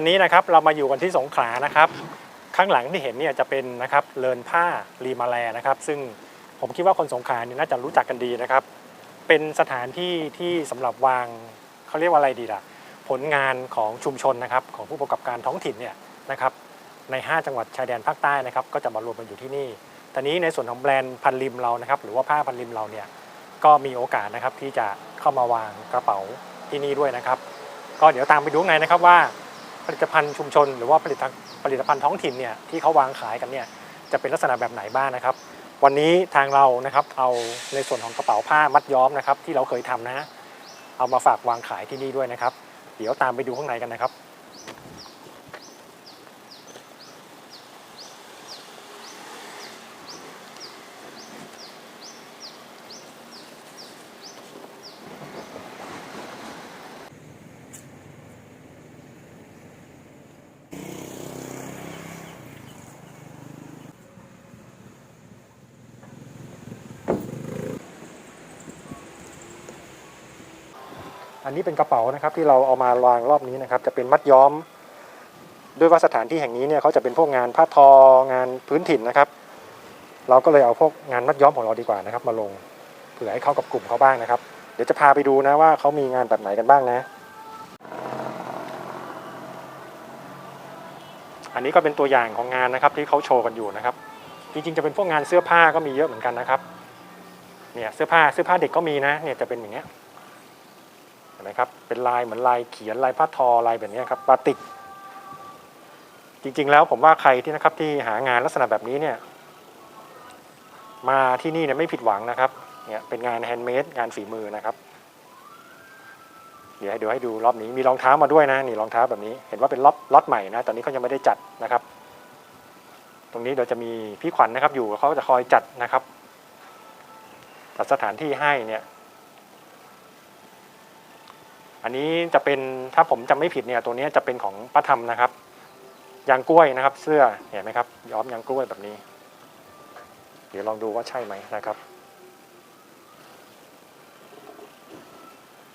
วันนี้นะครับเรามาอยู่กันที่สงขลานะครับ ข้างหลังที่เห็นเนี่ยจะเป็นนะครับเลินผ้ารีมาแลนะครับ ซึ่งผมคิดว่าคนสงขลาเนี่ยน่าจะรู้จักกันดีนะครับ เป็นสถานที่ที่สำหรับวางเขาเรียกว่าอะไรดีล่ะ ผลงานของชุมชนนะครับของผู้ประกอบการท้องถิ่นเนี่ยนะครับใน 5 จังหวัดชายแดนภาคใต้นะครับ ก็จะมารวมกันอยู่ที่นี่ตอนนี้ในส่วนของแบรนด์พันริมเรานะครับ หรือว่าผ้าพันริมเราเนี่ยก็มีโอกาสนะครับที่จะเข้ามาวางกระเป๋าที่นี่ด้วยนะครับ ก็เดี๋ยวตามไปดูข้างในนะครับว่า ผลิตภัณฑ์ชุมชน หรือว่าผลิตภัณฑ์ผลิตภัณฑ์ท้องถิ่นเนี่ยที่เขาวางขายกันเนี่ยจะเป็นลักษณะแบบไหนบ้างนะครับ วันนี้ทางเรานะครับเอาในส่วนของกระเป๋าผ้ามัดย้อมนะครับที่เราเคยทำนะ เอามาฝากวางขายที่นี่ด้วยนะครับ เดี๋ยวตามไปดูข้างในกันนะครับ อันนี้เป็นกระเป๋านะครับที่เราเอามาวางรอบนี้นะครับ จะเป็นมัดย้อม ด้วยว่าสถานที่แห่งนี้เนี่ยเขาจะเป็นพวกงานผ้าทองานพื้นถิ่นนะครับ เราก็เลยเอาพวกงานมัดย้อมของเราดีกว่านะครับ มาลงเผื่อให้เข้ากับกลุ่มเขาบ้างนะครับ เดี๋ยวจะพาไปดูนะว่าเขามีงานแบบไหนกันบ้างนะ อันนี้ก็เป็นตัวอย่างของงานนะครับที่เขาโชว์กันอยู่นะครับ จริงๆจะเป็นพวกงานเสื้อผ้าก็มีเยอะเหมือนกันนะครับเนี่ยเสื้อผ้าเสื้อผ้าเด็กก็มีนะเนี่ยจะเป็นอย่างเงี้ย ห็นไหมครับเป็นลายเหมือนลายเขียนลายผ้าทอลายแบบนี้ครับบาติก จริงๆแล้วผมว่าใครที่นะครับที่หางานลักษณะแบบนี้เนี่ยมาที่นี่เนี่ยไม่ผิดหวังนะครับเนี่ยเป็นงานแฮนด์เมดงานฝีมือนะครับ เดี๋ยวให้ดูให้ดูรอบนี้มีรองเท้ามาด้วยนะนี่รองเท้าแบบนี้ เห็นว่าเป็นล็อตล็อตใหม่นะตอนนี้เขายังไม่ได้จัดนะครับ ตรงนี้เดี๋ยวจะมีพี่ขวัญนะครับอยู่เขาจะคอยจัดนะครับจัดสถานที่ให้เนี่ย อันนี้จะเป็นถ้าผมจำไม่ผิดเนี่ยตัวนี้จะเป็นของป้าธรรมนะครับยางกล้วยนะครับ เสื้อเห็นไหมครับย้อมยางกล้วยแบบนี้ เดี๋ยวลองดูว่าใช่ไหมนะครับ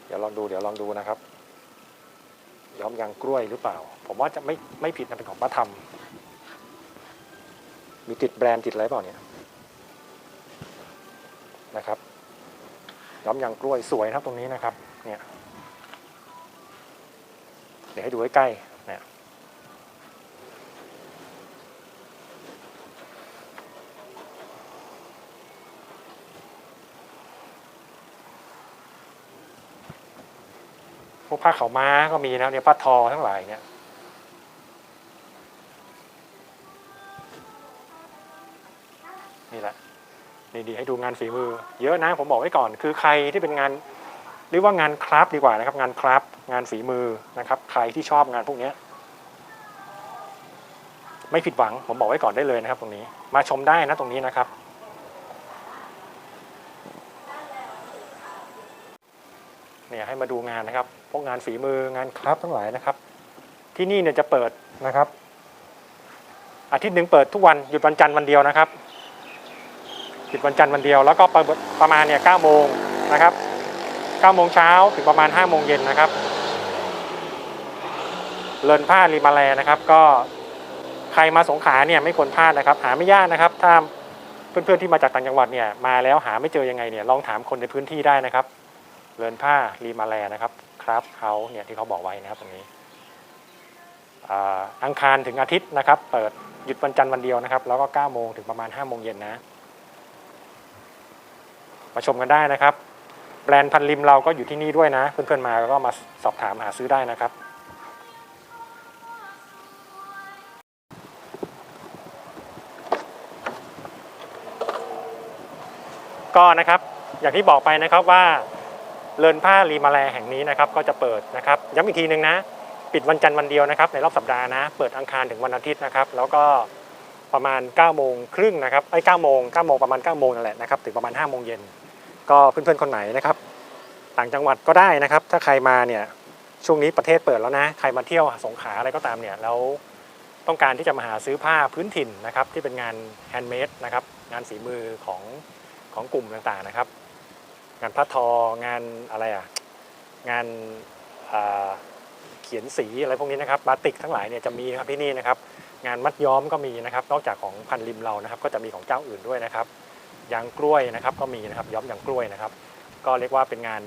เดี๋ยวลองดูเดี๋ยวลองดูนะครับ ย้อมยางกล้วยหรือเปล่า ผมว่าจะไม่ไม่ผิดนะเป็นของป้าธรรมมีติดแบรนด์ติดอะไรเปล่าเนี่ยนะครับย้อมยางกล้วยสวยนะครับตรงนี้นะครับ เนี่ย เดี๋ยวให้ดูใใกล้ๆเนี่ยพวกผ้าขาวม้าก็มีนะเนี่ยผ้าทอทั้งหลายเนี่ยนี่แหละนี่ดีให้ดูงานฝีมือ เยอะนะผมบอกไว้ก่อน คือใครที่เป็นงาน เรียกว่างานคราฟดีกว่านะครับ งานคราฟงานฝีมือนะครับ ใครที่ชอบงานพวกนี้ไม่ผิดหวังผมบอกไว้ก่อนได้เลยนะครับ ตรงนี้ มาชมได้นะตรงนี้นะครับ เนี่ยให้มาดูงานนะครับ พวกงานฝีมืองานคราฟทั้งหลายนะครับ ที่นี่เนี่ยจะเปิดนะครับ อาทิตย์หนึ่งเปิดทุกวันหยุดวันจันทร์วันเดียวนะครับหยุดวันจันทร์วันเดียวแล้วก็ประประมาณเนี่ยเก้าโมงนะครับ 9โมงเช้าถึงประมาณ 5 โมงเย็นนะครับเลินผ้ารีมาแลนะครับ ก็ใครมาสงขาเนี่ยไม่ควรพลาดนะครับ หาไม่ยากนะครับ ถ้าเพื่อนๆที่มาจากต่างจังหวัดเนี่ยมาแล้วหาไม่เจอยังไงเนี่ยลองถามคนในพื้นที่ได้นะครับเลินผ้ารีมาแลนะครับครับเขาเนี่ยที่เขาบอกไว้นะครับตรงนี้อังคารถึงอาทิตย์นะครับ เปิดหยุดวันจันทร์วันเดียวนะครับ แล้วก็9โมงถึงประมาณ5โมงเย็นนะ มาชมกันได้นะครับ แบรนด์พันริมเราก็อยู่ที่นี่ด้วยนะ เพื่อนๆมาก็มาสอบถามหาซื้อได้นะครับ ก็นะครับอย่างที่บอกไปนะครับว่าเลินผ้ารีมาแลแห่งนี้นะครับก็จะเปิดนะครับย้ำอีกทีหนึ่งนะ ปิดวันจันทร์วันเดียวนะครับในรอบสัปดาห์นะ เปิดอังคารถึงวันอาทิตย์นะครับ แล้วก็ประมาณ9โมงครึ่งนะครับไอ้9โมง9โมงประมาณ9โมงนั่นแหละนะครับถึงประมาณ5โมงเย็น ก็เพื่อนๆคนไหนนะครับ ต่างจังหวัดก็ได้นะครับ ถ้าใครมาเนี่ยช่วงนี้ประเทศเปิดแล้วนะใครมาเที่ยวสงขลาอะไรก็ตามเนี่ยแล้วต้องการที่จะมาหาซื้อผ้าพื้นถิ่นนะครับ ที่เป็นงานแฮนด์เมดนะครับงานฝีมือของของกลุ่มต่างๆนะครับ งานผ้าทองานอะไรอะงานาเขียนสีอะไรพวกนี้นะครับบาติกทั้งหลายเนี่ยจะมีครับที่นี่นะครับ งานมัดย้อมก็มีนะครับ นอกจากของพันริมเรานะครับ ก็จะมีของเจ้าอื่นด้วยนะครับ ยางกล้วยนะครับก็มีนะครับย้อมยางกล้วยนะครับ ก็เรียกว่าเป็นงาน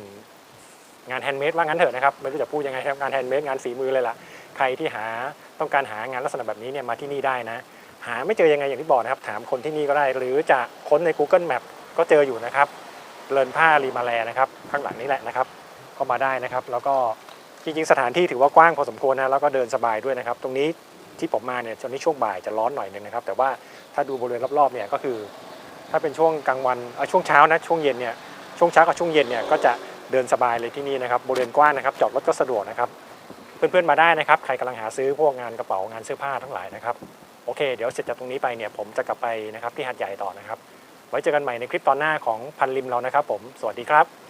งานแฮนด์เมดว่างั้นเถอะนะครับไม่รู้จะพูดยังไงครับงานแฮนด์เมดงานฝีมือเลยล่ะใครที่หาต้องการหางานลักษณะแบบนี้เนี่ยมาที่นี่ได้นะ หาไม่เจอยังไงอย่างที่บอกนะครับ ถามคนที่นี่ก็ได้ หรือจะค้นใน Google Map ก็เจออยู่นะครับเลินผ้ารีมาแลนะครับ ข้างหลังนี้แหละนะครับ ก็มาได้นะครับ แล้วก็จริงๆ สถานที่ถือว่ากว้างพอสมควรนะแล้วก็เดินสบายด้วยนะครับ ตรงนี้ที่ผมมาเนี่ยตอนนี้ช่วงบ่ายจะร้อนหน่อยนึงนะครับ แต่ว่าถ้าดูบริเวณรอบๆเนี่ยก็คือ ถ้าเป็นช่วงกลางวันช่วงเช้านะช่วงเย็นเนี่ยช่วงเช้ากับช่วงเย็นเนี่ยก็จะเดินสบายเลยที่นี่นะครับบริเวณกว้างนะครับ จอดรถก็สะดวกนะครับ เพื่อนๆมาได้นะครับ ใครกำลังหาซื้อพวกงานกระเป๋างานเสื้อผ้าทั้งหลายนะครับโอเค เดี๋ยวเสร็จจากตรงนี้ไปเนี่ยผมจะกลับไปนะครับที่หาดใหญ่ต่อนะครับ ไว้เจอกันใหม่ในคลิปตอนหน้าของพันริมเรานะครับ ผมสวัสดีครับ